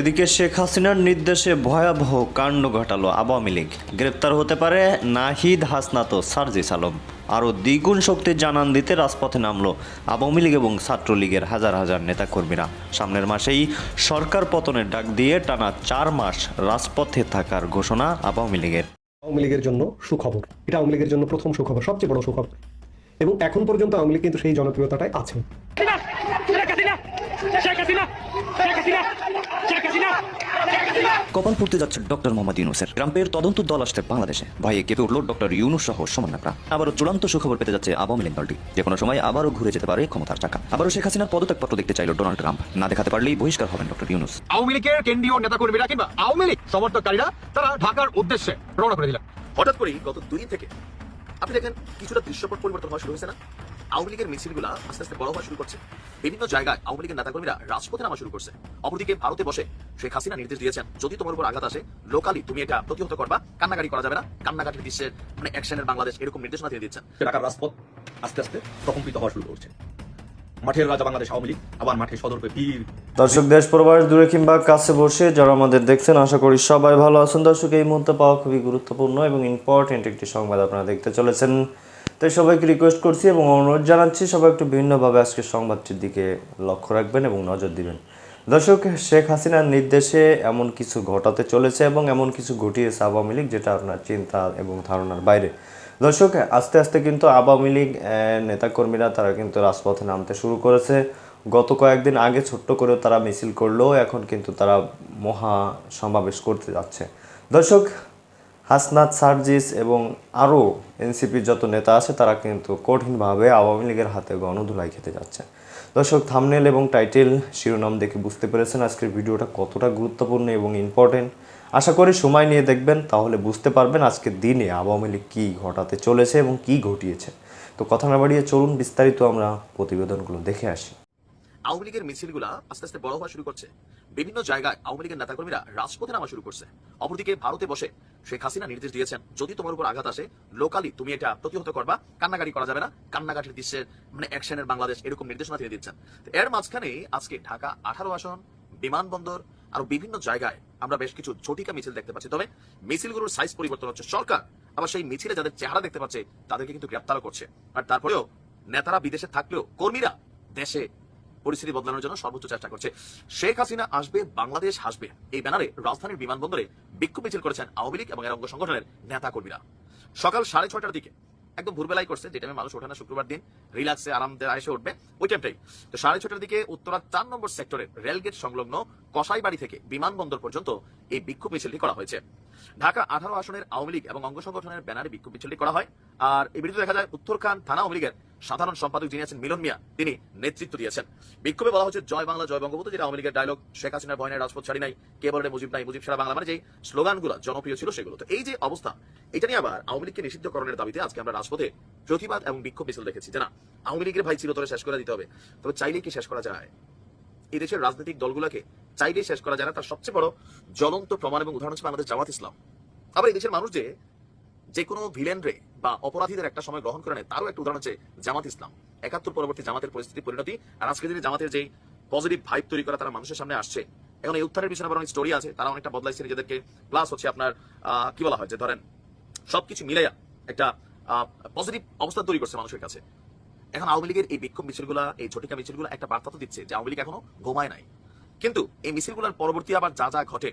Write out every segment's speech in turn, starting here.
এদিকে শেখ হাসিনার নির্দেশে ভয়াবহ কাণ্ড ঘটালো আওয়ামী লীগ। গ্রেপ্তার হতে পারে নাহিদ হাসনাত সার্জিস আলম। আরও দ্বিগুণ শক্তি জানান দিতে রাজপথে নামলো আওয়ামী লীগ এবং ছাত্রলীগের হাজার হাজার নেতাকর্মীরা। সামনের মাসেই সরকার পতনের ডাক দিয়ে টানা চার মাস রাজপথে থাকার ঘোষণা আওয়ামী লীগের। আওয়ামী লীগের জন্য সুখবর। এটা আওয়ামী লীগের জন্য প্রথম সুখবর সবচেয়ে বড় সুখবর। এবং এখন পর্যন্ত আওয়ামী লীগ কিন্তু সেই জনপ্রিয়তাটাই আছে। কপাল পড়তে যাচ্ছে ডক্টর মোহাম্মদ ইউনুসের। ট্রাম্পের তদন্ত দল আসছে বাংলাদেশে। ভয়ে কেঁপে উঠল ডক্টর ইউনুস সহ সমন্বয়করা। আবারও চূড়ান্ত সুখবর পেতে যাচ্ছে আওয়ামী লীগ দলটি। যে কোনো সময় আবারও ঘুরে যেতে পারে ক্ষমতার চাকা। আবারও শেখ হাসিনার পদত্যাগপত্র দেখতে চাইল ডোনাল্ড ট্রাম্প। না দেখাতে পারলেই বহিষ্কার হবেন ডক্টর ইউনুস। আওয়ামী লীগের কেন্দ্রীয় নেতা নেতাকর্মীরা কিংবা আওয়ামী লীগ সমর্থককারীরা তারা ঢাকার উদ্দেশ্যে রওনা করে দিলেন। হঠাৎ করেই গত দুই দিন থেকে আপনি দেখেন কিছুটা দৃশ্যপট পরিবর্তন হওয়া শুরু হয়েছে না? আওয়ামী লীগের মিছিলগুলো আস্তে আস্তে বড় হওয়া শুরু করছে। বিভিন্ন জায়গায় আওয়ামী লীগের নেতাকর্মীরা রাজপথে নামা শুরু করছে। অপরদিকে ভারতে বসে শেখ হাসিনা নির্দেশ দিয়েছেন যদি তোমার উপর আঘাত আসে লোকালি তুমি এটা প্রতিহত করবা কান্নাকাটি করা যাবে না। কান্নাকাটির দৃশ্যের মানে অ্যাকশনের বাংলাদেশ এরকম নির্দেশনা দিয়ে দিচ্ছেন ঢাকার রাজপথ আস্তে আস্তে প্রকম্পিত হওয়া শুরু করছে। মাঠের রাজা বাংলাদেশ আওয়ামী লীগ আবার মাঠে সদর্পে বীর দর্শক দেশ প্রবাস দূরে কিংবা কাছে বসে যারা আমাদের দেখছেন আশা করি সবাই ভালো আছেন। দর্শক এই মুহূর্তে পাওয়া খুবই গুরুত্বপূর্ণ এবং ইম্পর্টেন্ট একটি সংবাদ আপনারা দেখতে চলেছেন। তাই সবাইকে রিকোয়েস্ট করছি এবং অনুরোধ জানাচ্ছি সবাই একটু ভিন্নভাবে আজকের সংবাদটির দিকে লক্ষ্য রাখবেন এবং নজর দিবেন। দর্শক, শেখ হাসিনার নির্দেশে এমন কিছু ঘটাতে চলেছে এবং এমন কিছু ঘটিয়েছে আওয়ামী লীগ, যেটা আপনার চিন্তা এবং ধারণার বাইরে। দর্শক, আস্তে আস্তে কিন্তু আওয়ামী লীগ নেতাকর্মীরা তারা কিন্তু রাজপথে নামতে শুরু করেছে। গত কয়েকদিন আগে ছোট্ট করেও তারা মিছিল করলেও এখন কিন্তু তারা মহা সমাবেশ করতে যাচ্ছে। দর্শক হাসনাত সার্জিস এবং আরও এনসিপির যত নেতা আছে, তারা কিন্তু কঠিনভাবে আওয়ামী লীগের হাতে গণধুলাই খেতে যাচ্ছে দর্শক থামনেল এবং টাইটেল শিরোনাম দেখে বুঝতে পেরেছেন আজকের ভিডিওটা কতটা গুরুত্বপূর্ণ এবং ইম্পর্টেন্ট আশা করি সময় নিয়ে দেখবেন, তাহলে বুঝতে পারবেন আজকের দিনে আওয়ামী লীগ কী ঘটাতে চলেছে এবং কী ঘটিয়েছে। তো কথা না বাড়িয়ে চলুন, বিস্তারিত আমরা প্রতিবেদনগুলো দেখে আসি। আওয়ামী লীগের মিছিলগুলা আস্তে আস্তে বড় হওয়া শুরু করছে। বিভিন্ন জায়গায় আওয়ামী লীগের নেতাকর্মীরা রাজপথে নামা শুরু করছে। অপরদিকে ভারতে বসে শেখ হাসিনা নির্দেশ দিয়েছেন, যদি তোমার উপর আঘাত আসে লোকালি তুমি এটা প্রতিহত করবা, কান্নাকাটি করা যাবে না। কান্নাকাটির দৃশ্যের মানে অ্যাকশনের বাংলাদেশ এরকম নির্দেশনা দিয়ে দিচ্ছেন। এর মাঝখানে আজকে ঢাকা আঠারো আসন, বিমানবন্দর আরও বিভিন্ন জায়গায় আমরা বেশ কিছু ঝটিকা মিছিল দেখতে পাচ্ছি। তবে মিছিলগুলোর সাইজ পরিবর্তন হচ্ছে সরকার, আবার সেই মিছিলে যাদের চেহারা দেখতে পাচ্ছে, তাদেরকে কিন্তু গ্রেপ্তারও করছে। আর তারপরেও নেতারা বিদেশে থাকলেও কর্মীরা দেশে পরিস্থিতি বদলানোর জন্য সর্বোচ্চ চেষ্টা করছে। শেখ হাসিনা আসবে, বাংলাদেশ হাসবে এই ব্যানারে রাজধানীর বিমানবন্দরে বিক্ষোভ মিছিল করেছেন আওয়ামী লীগ এবং এর অঙ্গ সংগঠনের নেতা কর্মীরা সকাল সাড়ে ছয়টার দিকে, একদম ভোরবেলায় করছে, যে টাইমে মানুষ ওঠে না শুক্রবার দিন রিল্যাক্সে আরামদের এসে উঠবে, ওই টাইমটাই তো সাড়ে ছটার দিকে উত্তরা চার নম্বর সেক্টরের রেলগেট সংলগ্ন কসাইবাড়ি থেকে বিমানবন্দর পর্যন্ত এই বিক্ষোভ মিছিলটি করা হয়েছে। ঢাকা আঠারো আসনের আওয়ামী লীগ এবং অঙ্গ সংগঠনের ব্যানারে বিক্ষোভ মিছিলটি করা হয়। আর এই ভিডিওতে দেখা যায় উত্তরখান থানা আওয়ামী লীগের সাধারণ সম্পাদক যিনি আছেন মিলন মিয়া, তিনি নেতৃত্ব দিয়েছেন। বিক্ষোভে বলা হচ্ছে, জয় বাংলা, জয় বঙ্গবন্ধু, যেটা আওয়ামী লীগের ডায়লগ শেখ হাসিনার ভয়নের রাজপথ ছাড়ি নাই, কে বলে মুজিব নাই, মুজিব সারা বাংলা মানে যে স্লোগানগুলো জনপ্রিয় ছিল সেগুলো। তো এই যে অবস্থা, এটা নিয়ে আবার আওয়ামী লীগকে নিষিদ্ধকরণের দাবিতে আজকে আমরা রাজপথে প্রতিবাদ এবং বিক্ষোভ মিছিল দেখেছি। যে না, আওয়ামী লীগের ভাই চিরতরে শেষ করে দিতে হবে। তবে চাইলে কি শেষ করা যায়? এই দেশের রাজনৈতিক দলগুলোকে চাইলেই শেষ করা যায় না। তার সবচেয়ে বড় জ্বলন্ত প্রমাণ এবং উদাহরণ হচ্ছে আমাদের জামাত ইসলাম। আবার এই দেশের মানুষ যে যে কোনো ভিলেন রে বা অপরাধীদের একটা সময় গ্রহণ করে নেয়, তারও একটা উদাহরণ হচ্ছে জামাত ইসলাম। একাত্তর পরবর্তী জামাতের পরিস্থিতি পরিণতি, আর আজকে দিনে জামাতের যেই পজিটিভ ভাইব তৈরি করা তারা মানুষের সামনে আসছে, এখন এই উত্থানের পিছনে অনেক স্টোরি আছে, তারা অনেকটা বদলাইছে নিজেদেরকে। প্লাস হচ্ছে আপনার কি বলা হয় যে ধরেন, সবকিছু মিলাইয়া একটা পজিটিভ অবস্থা তৈরি করছে মানুষের কাছে। এখন আওয়ামী লীগের এই বিক্ষোভ মিছিলগুলা, এই ঝটিকা মিছিলগুলো একটা বার্তা তো দিচ্ছে যে আওয়ামী লীগ এখনও ঘুমায় নাই। কিন্তু এই মিছিলগুলোর পরবর্তী আবার যা যা ঘটে,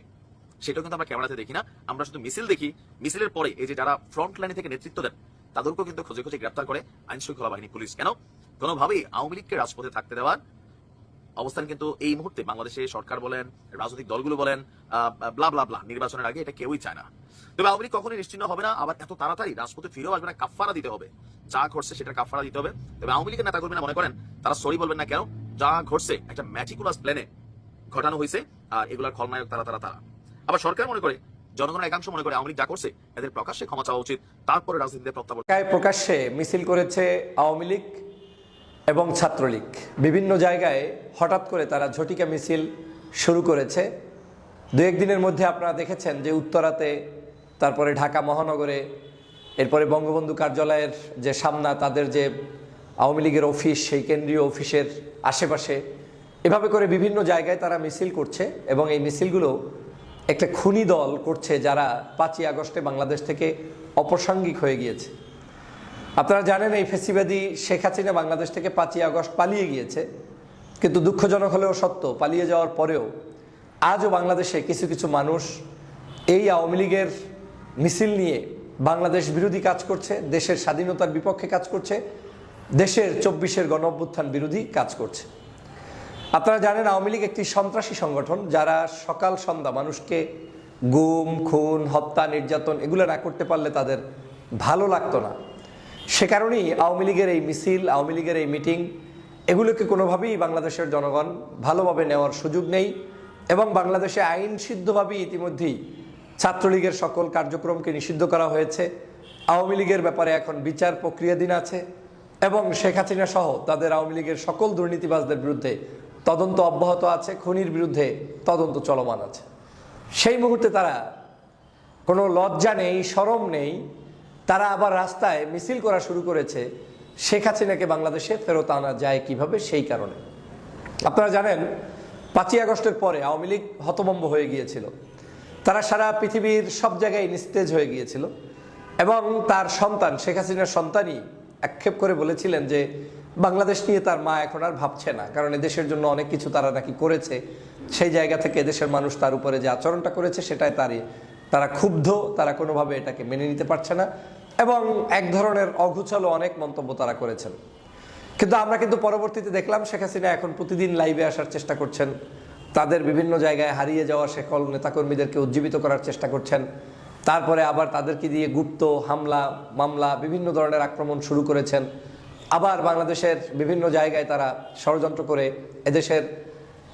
সেটাও কিন্তু আমরা ক্যামেরাতে দেখি না। আমরা শুধু মিছিল দেখি। মিছিলের পরে এই যে যারা ফ্রন্ট লাইনে থেকে নেতৃত্ব দেন, তাদেরকেও কিন্তু খুঁজে খুঁজে গ্রেপ্তার করে আইন শৃঙ্খলা বাহিনী, পুলিশ। কেন? কোনোভাবেই আওয়ামী লীগকে রাজপথে থাকতে দেওয়ার অবস্থান কিন্তু এই মুহূর্তে বাংলাদেশে সরকার বলেন, রাজনৈতিক দলগুলো বলেন ব্লা ব্লা ব্লা নির্বাচনের আগে এটা কেউই চায় না। তবে আওয়ামী লীগ নিশ্চিন্ন হবে না, আবার এত তাড়াতাড়ি রাজপথে ফিরেও আসবে না কাফারা দিতে হবে। যা ঘটছে সেটা কাফারা দিতে হবে। তবে আওয়ামী লীগের নেতাকর্মীরা মনে করেন, তারা সরি বলবেন না কেন, যা ঘটছে একটা ম্যাটিকুলাস প্ল্যানে ঘটানো হয়েছে, আর এগুলার খলনায়ক তারা তারা তারা। আবার সরকার মনে করে, জনগণের একাংশ মনে করে, আওয়ামী লীগ যা করছে, এদের প্রকাশ্যে ক্ষমা চাওয়া উচিত, তারপরে রাজনীতিতে প্রত্যাবর্তন। প্রকাশ্যে মিছিল করেছে আওয়ামী লীগ এবং ছাত্রলীগ। বিভিন্ন জায়গায় হঠাৎ করে তারা ঝটিকা মিছিল শুরু করেছে। দু একদিনের মধ্যে আপনারা দেখেছেন যে উত্তরাতে তারপরে ঢাকা মহানগরে, এরপরে বঙ্গবন্ধু কার্যালয়ের যে সামনা, তাদের যে আওয়ামী লীগের অফিস, সেই কেন্দ্রীয় অফিসের আশেপাশে, এভাবে করে বিভিন্ন জায়গায় তারা মিছিল করছে এবং এই মিছিলগুলো একটা খুনি দল করছে যারা পাঁচই আগস্টে বাংলাদেশ থেকে অপ্রাসঙ্গিক হয়ে গিয়েছে। আপনারা জানেন এই ফেসিবাদী শেখ হাসিনা বাংলাদেশ থেকে পাঁচই আগস্ট পালিয়ে গিয়েছে, কিন্তু দুঃখজনক হলেও সত্য, পালিয়ে যাওয়ার পরেও আজও বাংলাদেশে কিছু কিছু মানুষ এই আওয়ামী লীগের মিছিল নিয়ে বাংলাদেশ বিরোধী কাজ করছে, দেশের স্বাধীনতার বিপক্ষে কাজ করছে, দেশের চব্বিশের গণ অভ্যুত্থান বিরোধী কাজ করছে। আপনারা জানেন, আওয়ামী লীগ একটি সন্ত্রাসী সংগঠন যারা সকাল সন্ধ্যা মানুষকে গুম, খুন, হত্যা, নির্যাতন এগুলো না করতে পারলে তাদের ভালো লাগতো না। সে কারণেই আওয়ামী লীগের এই মিছিল, আওয়ামী লীগের এই মিটিং, এগুলোকে কোনোভাবেই বাংলাদেশের জনগণ ভালোভাবে নেওয়ার সুযোগ নেই এবং বাংলাদেশে আইন সিদ্ধভাবেই ইতিমধ্যেই ছাত্রলীগের সকল কার্যক্রমকে নিষিদ্ধ করা হয়েছে। আওয়ামী লীগের ব্যাপারে এখন বিচার প্রক্রিয়াধীন আছে এবং শেখ হাসিনা সহ তাদের আওয়ামী লীগের সকল দুর্নীতিবাজদের বিরুদ্ধে তদন্ত অব্যাহত আছে, খুনির বিরুদ্ধে তদন্ত চলমান আছে। সেই মুহূর্তে তারা কোনো লজ্জা নেই, সরম নেই। তারা আবার রাস্তায় মিছিল করা শুরু করেছে। শেখ হাসিনাকে বাংলাদেশে ফেরত আনা যায় কীভাবে? সেই কারণে। আপনারা জানেন, পাঁচই আগস্টের পরে আওয়ামী লীগ হতভম্ব হয়ে গিয়েছিল। তারা সারা পৃথিবীর সব জায়গায় নিস্তেজ হয়ে গিয়েছিল এবং তার সন্তান, শেখ হাসিনার সন্তানই আক্ষেপ করে বলেছিলেন যে বাংলাদেশ নিয়ে তার মা এখন আর ভাবছে না, কারণ দেশের জন্য অনেক কিছু তারা নাকি করেছে। সেই জায়গা থেকে দেশের মানুষ তার উপরে যে আচরণটা করেছে সেটাই তারই, তারা ক্ষুব্ধ, তারা কোনোভাবে এটাকে মেনে নিতে পারছে না এবং এক ধরনের অঘুচালো অনেক মন্তব্য তারা করেছেন। কিন্তু আমরা কিন্তু পরবর্তীতে দেখলাম শেখ হাসিনা এখন প্রতিদিন লাইভে আসার চেষ্টা করছেন। তাদের বিভিন্ন জায়গায় হারিয়ে যাওয়া সকল নেতাকর্মীদেরকে উজ্জীবিত করার চেষ্টা করছেন। তারপরে আবার তাদেরকে দিয়ে গুপ্ত হামলা, মামলা, বিভিন্ন ধরনের আক্রমণ শুরু করেছেন। আবার বাংলাদেশের বিভিন্ন জায়গায় তারা ষড়যন্ত্র করে এদেশের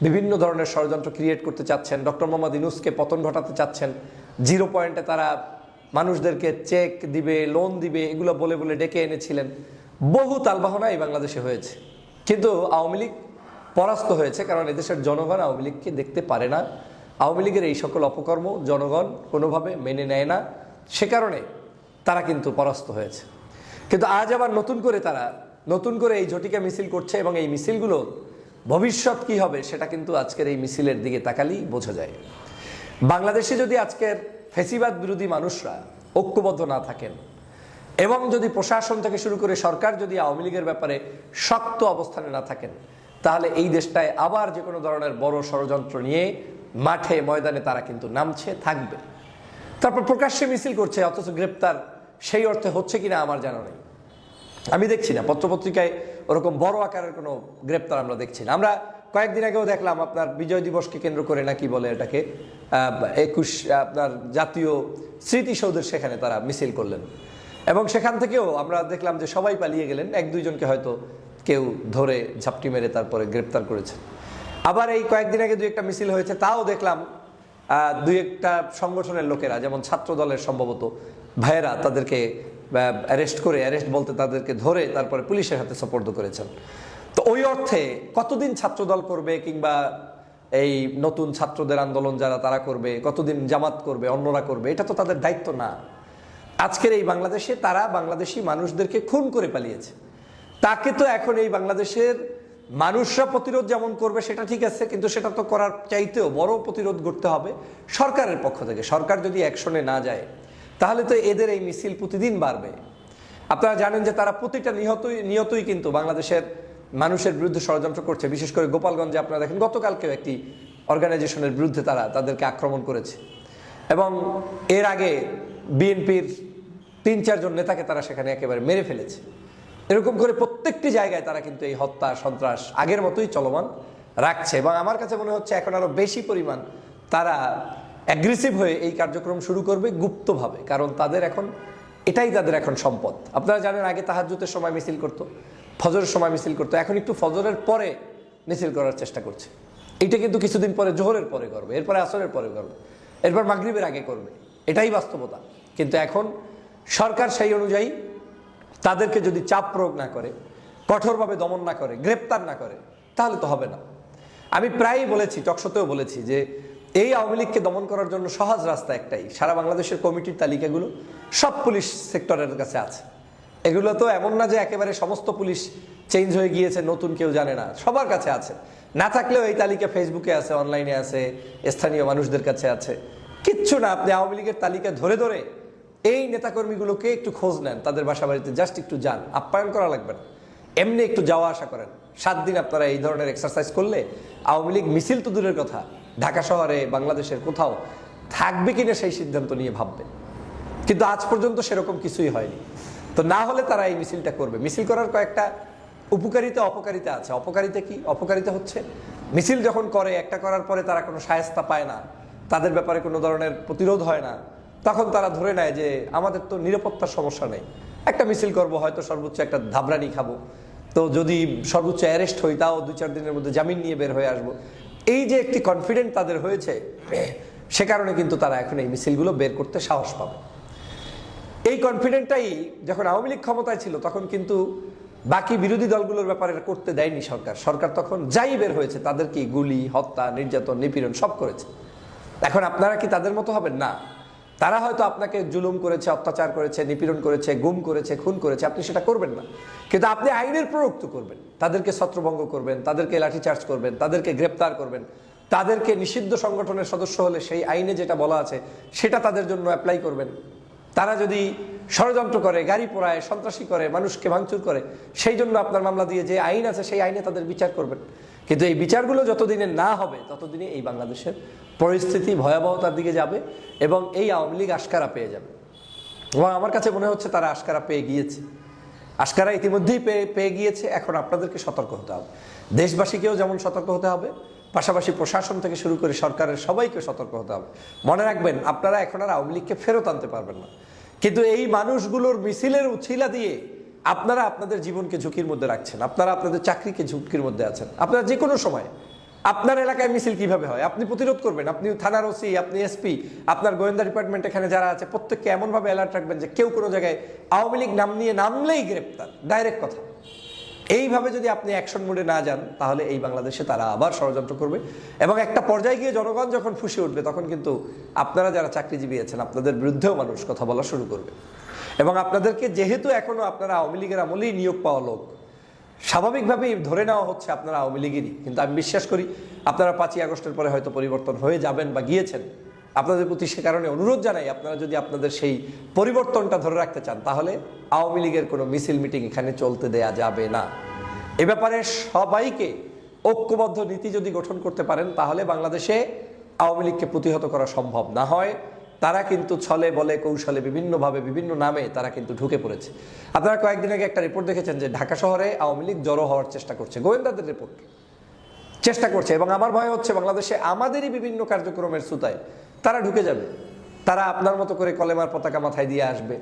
বিভিন্ন ধরনের ষড়যন্ত্র ক্রিয়েট করতে চাচ্ছেন। ডক্টর মোহাম্মদ ইনুসকে পতন ঘটাতে চাচ্ছেন। জিরো পয়েন্টে তারা মানুষদেরকে চেক দিবে লোন দিবে, এগুলো বলে বলে ডেকে এনেছিলেন। বহু তালবাহনা এই বাংলাদেশে হয়েছে। কিন্তু আওয়ামী লীগ পরাস্ত হয়েছে, কারণ এদেশের জনগণ আওয়ামী লীগকে দেখতে পারে না। আওয়ামী লীগের এই সকল অপকর্ম জনগণ কোনোভাবে মেনে নেয় না। সে কারণে তারা কিন্তু পরাস্ত হয়েছে। কিন্তু আজ আবার নতুন করে তারা, নতুন করে এই ঝটিকা মিছিল করছে এবং এই মিছিলগুলো ভবিষ্যৎ কি হবে সেটা কিন্তু আজকের এই মিছিলের দিকে তাকালেই বোঝা যায়। বাংলাদেশে যদি আজকের ফেসিবাদ বিরোধী মানুষরা ঐক্যবদ্ধ না থাকেন এবং যদি প্রশাসন থেকে শুরু করে সরকার যদি আওয়ামী লীগের ব্যাপারে শক্ত অবস্থানে না থাকেন তাহলে এই দেশটায় আবার যে কোনো ধরনের বড় ষড়যন্ত্র নিয়ে মাঠে ময়দানে তারা কিন্তু নামছে, থাকবে। তারপর প্রকাশ্যে মিছিল করছে, অথচ গ্রেপ্তার সেই অর্থে হচ্ছে কিনা আমার জানা নেই। আমি দেখছি না, পত্রপত্রিকায় ওরকম বড় আকারের কোনো গ্রেপ্তার আমরা দেখছি না। আমরা কয়েকদিন আগেও দেখলাম আপনার বিজয় দিবসকে কেন্দ্র করে নাকি বলে এটাকে একুশ, আপনার জাতীয় স্মৃতিসৌধের সেখানে তারা মিছিল করলেন। এবং সেখান থেকেও আমরা দেখলাম যে সবাই পালিয়ে গেলেন, এক দুইজনকে হয়তো কেউ ধরে ঝাপটি মেরে তারপরে গ্রেপ্তার করেছে আবার এই কয়েকদিন আগে দুই একটা মিছিল হয়েছে, তাও দেখলাম দুই একটা সংগঠনের লোকেরা, যেমন ছাত্র দলের সম্ভবত ভাইয়েরা, তাদেরকে অ্যারেস্ট করে অ্যারেস্ট বলতে তাদেরকে ধরে তারপরে পুলিশের হাতে সোপর্দ করেছেন। তো ওই অর্থে কতদিন ছাত্রদল করবে কিংবা এই নতুন ছাত্রদের আন্দোলন যারা তারা করবে, কতদিন জামাত করবে, অন্যরা করবে, এটা তো তাদের দায়িত্ব না। আজকের এই বাংলাদেশে তারা বাংলাদেশি মানুষদেরকে খুন করে পালিয়েছে। তাকে তো এখন এই বাংলাদেশের মানুষরা প্রতিরোধ যেমন করবে, সেটা ঠিক আছে, কিন্তু সেটা তো করার চাইতেও বড় প্রতিরোধ করতে হবে সরকারের পক্ষ থেকে। সরকার যদি অ্যাকশনে না যায়, তাহলে তো এদের এই মিছিল প্রতিদিন বাড়বে। আপনারা জানেন যে তারা প্রতিটা নিহতই নিহতই কিন্তু বাংলাদেশের মানুষের বিরুদ্ধে ষড়যন্ত্র করছে। বিশেষ করে গোপালগঞ্জে আপনারা দেখেন, গতকালকেও একটি অর্গানাইজেশনের বিরুদ্ধে তারা তাদেরকে আক্রমণ করেছে। এবং এর আগে বিএনপির তিন, চারজন নেতাকে তারা সেখানে একেবারে মেরে ফেলেছে। এরকম করে প্রত্যেকটি জায়গায় তারা কিন্তু এই হত্যা, সন্ত্রাস আগের মতোই চলমান রাখছে এবং আমার কাছে মনে হচ্ছে এখন আরও বেশি পরিমাণ তারা অ্যাগ্রেসিভ হয়ে এই কার্যক্রম শুরু করবে গুপ্তভাবে, কারণ তাদের এখন, এটাই তাদের এখন সম্পদ। আপনারা জানেন আগে তাহাজ্জুতের সময় মিছিল করতো, ফজরের সময় মিছিল করতো, এখন একটু ফজরের পরে মিছিল করার চেষ্টা করছে। এটা কিন্তু কিছুদিন পরে, জোহরের পরে করবে, এরপরে আসরের পরে করবে, এরপর মাগরিবের আগে করবে, এটাই বাস্তবতা। কিন্তু এখন সরকার সেই অনুযায়ী তাদেরকে যদি চাপ প্রয়োগ না করে, কঠোরভাবে দমন না করে, গ্রেপ্তার না করে, তাহলে তো হবে না। আমি প্রায়ই বলেছি, টকশোতেও বলেছি যে এই আওয়ামী লীগকে দমন করার জন্য সহজ রাস্তা একটাই। সারা বাংলাদেশের কমিটির তালিকাগুলো সব পুলিশ সেক্টরের কাছে আছে। এগুলো তো এমন না যে একেবারে সমস্ত পুলিশ চেঞ্জ হয়ে গিয়েছে, নতুন কেউ জানে না। সবার কাছে আছে। না থাকলেও এই তালিকা ফেসবুকে আছে, অনলাইনে আছে, স্থানীয় মানুষদের কাছে আছে। কিচ্ছু না, আপনি আওয়ামী লীগের তালিকা ধরে ধরে এই নেতাকর্মীগুলোকে একটু খোঁজ নেন, তাদের বাসা বাড়িতে জাস্ট একটু যান, আপ্যায়ন করা লাগবে না। এমনি একটু যাওয়া আসা করেন। সাত দিন আপনারা এই ধরনের এক্সারসাইজ করলে আওয়ামী লীগ মিছিল তো দূরের কথা, ঢাকা শহরে, বাংলাদেশের কোথাও, থাকবে কিনা সেই সিদ্ধান্ত নিয়ে ভাববে। কিন্তু আজ পর্যন্ত সেরকম কিছুই হয়নি। তো না হলে তারা এই মিছিলটা করবে। মিছিল করার কয়েকটা উপকারিতা, অপকারিতা আছে। অপকারিতা কি? অপকারিতা হচ্ছে, মিছিল যখন করে, একটা করার পরে তারা কোনো সায়স্তা পায় না। তাদের ব্যাপারে কোনো ধরনের প্রতিরোধ হয় না। তখন তারা ধরে নেয় যে আমাদের তো নিরাপত্তার সমস্যা নেই। একটা মিছিল করব, হয়তো সর্বোচ্চ একটা ধাবরানি খাব। তো যদি সর্বোচ্চ অ্যারেস্ট হই, তাও দু চার দিনের মধ্যে জামিন নিয়ে বের হয়ে আসব। এই যে একটি কনফিডেন্ট তাদের হয়েছে, সে কারণে কিন্তু তারা এখন এই মিছিলগুলো বের করতে সাহস পাবে। এই কনফিডেন্টটাই যখন আওয়ামী লীগ ক্ষমতায় ছিল, তখন কিন্তু বাকি বিরোধী দলগুলোর ব্যাপারে করতে দেয়নি সরকার। সরকার তখন যাই বের হয়েছে, তাদেরকে গুলি, হত্যা, নির্যাতন, নিপীড়ন সব করেছে। এখন আপনারা কি তাদের মতো হবেন? না। তারা হয়তো আপনাকে জুলুম করেছে, অত্যাচার করেছে, নিপীড়ন করেছে, গুম করেছে, খুন করেছে, আপনি সেটা করবেন না। কিন্তু আপনি আইনের প্রয়োগ তো করবেন। তাদেরকে ছত্রভঙ্গ করবেন, তাদেরকে লাঠিচার্জ করবেন, তাদেরকে গ্রেপ্তার করবেন। তাদেরকে নিষিদ্ধ সংগঠনের সদস্য হলে সেই আইনে যেটা বলা আছে, সেটা তাদের জন্য অ্যাপ্লাই করবেন। তারা যদি ষড়যন্ত্র করে, গাড়ি পোড়ায়, সন্ত্রাসী করে, মানুষকে ভাঙচুর করে, সেই জন্য আপনার মামলা দিয়ে যে আইন আছে, সেই আইনে তাদের বিচার করবেন। কিন্তু এই বিচারগুলো যতদিনে না হবে, ততদিনে এই বাংলাদেশের পরিস্থিতি ভয়াবহতার দিকে যাবে এবং এই আওয়ামী লীগ আশকারা পেয়ে যাবে। এবং আমার কাছে মনে হচ্ছে তারা আশকারা পেয়ে গিয়েছে। আশকারা ইতিমধ্যেই পেয়ে পেয়ে গিয়েছে, এখন আপনাদেরকে সতর্ক হতে হবে। দেশবাসীকেও যেমন সতর্ক হতে হবে, পাশাপাশি প্রশাসন থেকে শুরু করে সরকারের সবাইকে সতর্ক হতে হবে। মনে রাখবেন, আপনারা এখন আর আওয়ামী লীগকে ফেরত আনতে পারবেন না। কিন্তু এই মানুষগুলোর মিছিলের উছিলা দিয়ে আপনারা আপনাদের জীবনকে ঝুঁকির মধ্যে রাখছেন। আপনারা আপনাদের চাকরিকে ঝুঁকির মধ্যে আছেন। আপনারা যে কোনো সময় আপনার এলাকায় মিছিল কীভাবে হয়? আপনি প্রতিরোধ করবেন। আপনি থানার ওসি, আপনি এসপি, আপনার গোয়েন্দা ডিপার্টমেন্ট এখানে যারা আছে, প্রত্যেককে এমনভাবে অ্যালার্ট রাখবেন যে কেউ কোনো জায়গায় আওয়ামী লীগ নাম নিয়ে নামলেই গ্রেপ্তার। ডাইরেক্ট কথা। এইভাবে যদি আপনি অ্যাকশন মোডে না যান, তাহলে এই বাংলাদেশে তারা আবার ষড়যন্ত্র করবে এবং একটা পর্যায়ে গিয়ে জনগণ যখন ফুসে উঠবে, তখন কিন্তু আপনারা যারা চাকরিজীবী আছেন, আপনাদের বিরুদ্ধেও মানুষ কথা বলা শুরু করবে। এবং আপনাদেরকে যেহেতু এখনও আপনারা আওয়ামী লীগের আমলেই নিয়োগ পাওয়া লোক, স্বাভাবিকভাবেই ধরে নেওয়া হচ্ছে আপনারা আওয়ামী লীগেরই। কিন্তু আমি বিশ্বাস করি, আপনারা পাঁচই আগস্টের পরে হয়তো পরিবর্তন হয়ে যাবেন বা গিয়েছেন। আপনাদের প্রতি সে কারণে অনুরোধ জানাই, আপনারা যদি আপনাদের সেই পরিবর্তনটা ধরে রাখতে চান, তাহলে আওয়ামী লীগের কোনো মিছিল মিটিং এখানে চলতে দেয়া যাবে না। এ ব্যাপারে সবাইকে ঐক্যবদ্ধ নীতি যদি গঠন করতে পারেন, তাহলে বাংলাদেশে আওয়ামী লীগকে প্রতিহত করা সম্ভব না হয়। তারা কিন্তু ছলে বলে কৌশলে বিভিন্নভাবে বিভিন্ন নামে তারা কিন্তু ঢুকে পড়েছে। আপনারা কয়েকদিন আগে একটা রিপোর্ট দেখেছেন যে ঢাকা শহরে আওয়ামী লীগ জড়ো হওয়ার চেষ্টা করছে, গোয়েন্দাদের রিপোর্ট। চেষ্টা করছে এবং আমার ভয় হচ্ছে বাংলাদেশে আমাদেরই বিভিন্ন কার্যক্রমের সুতায় তারা ঢুকে যাবে। তারা আপনার মতো করে কলেমার পতাকা মাথায় দিয়ে আসবে,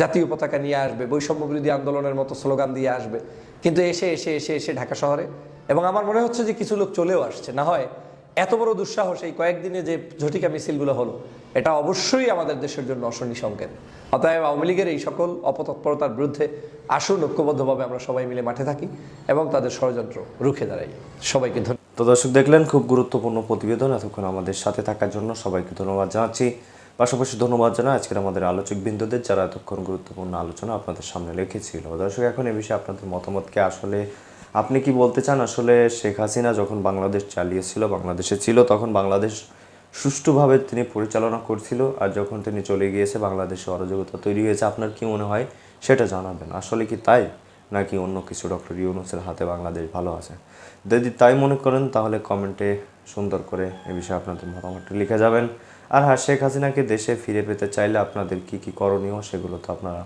জাতীয় পতাকা নিয়ে আসবে বৈষম্য বিরোধী আন্দোলনের মতো স্লোগান দিয়ে আসবে। কিন্তু এসে এসে এসে এসে ঢাকা শহরে এবং আমার মনে হচ্ছে যে কিছু লোক চলেও আসছে। না হয় এত বড় দুঃসাহস এই কয়েকদিনে যে ঝটিকা মিছিলগুলো হলো, এটা অবশ্যই আমাদের দেশের জন্য অশনি সংকেত। অতএব আওয়ামী লীগের এই সকল অপতৎপরতার বিরুদ্ধে আসুন, ঐক্যবদ্ধভাবে আমরা সবাই মিলে মাঠে থাকি এবং তাদের ষড়যন্ত্র রুখে দাঁড়াই। সবাইকে ধন্যবাদ। তো দর্শক দেখলেন, খুব গুরুত্বপূর্ণ প্রতিবেদন। এতক্ষণ আমাদের সাথে থাকার জন্য সবাইকে ধন্যবাদ জানাচ্ছি। পাশাপাশি ধন্যবাদ জানাই আজকের আমাদের আলোচক বিন্দুদের যারা এতক্ষণ গুরুত্বপূর্ণ আলোচনা আপনাদের সামনে রেখেছিল। দর্শক, এখন এ বিষয়ে আপনাদের মতামতকে আসলে আপনি কি বলতে চান? আসলে শেখ হাসিনা যখন বাংলাদেশ চালিয়েছিল, বাংলাদেশে ছিল, তখন বাংলাদেশ সুষ্ঠুভাবে তিনি পরিচালনা করছিল আর যখন তিনি চলে গিয়েছে, বাংলাদেশে অরাজকতা তৈরি হয়েছে। আপনার কি মনে হয়? সেটা জানাবেন। আসলে কি তাই? নাকি অন্য কিছু? ডক্টর ইউনুসের হাতে বাংলাদেশ ভালো আছে? যদি তাই মনে করেন, তাহলে কমেন্টে সুন্দর করে এ বিষয়ে আপনাদের মতামতটি লিখে যাবেন। আর হ্যাঁ শেখ হাসিনাকে দেশে ফিরে পেতে চাইলে আপনাদের কি কি করণীয় সেগুলো তো আপনারা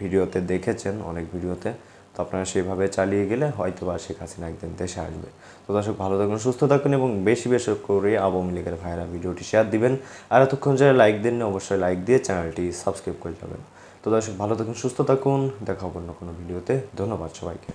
ভিডিওতে দেখেছেন, অনেক ভিডিওতে। তো আপনারা সেভাবে চালিয়ে গেলে হয়তো বা শেখ হাসিনা একদিন দেশে আসবে। তো দর্শক, ভালো থাকুন, সুস্থ থাকুন এবং বেশি বেশি করে আওয়ামী লীগের ভাইরা ভিডিওটি শেয়ার দিবেন। আর এতক্ষণ যারা লাইক দেননি, অবশ্যই লাইক দিয়ে চ্যানেলটি সাবস্ক্রাইব করে যাবেন। তো দর্শক, ভালো থাকুন, সুস্থ থাকুন। দেখা হবে অন্য কোনো ভিডিওতে। ধন্যবাদ সবাইকে।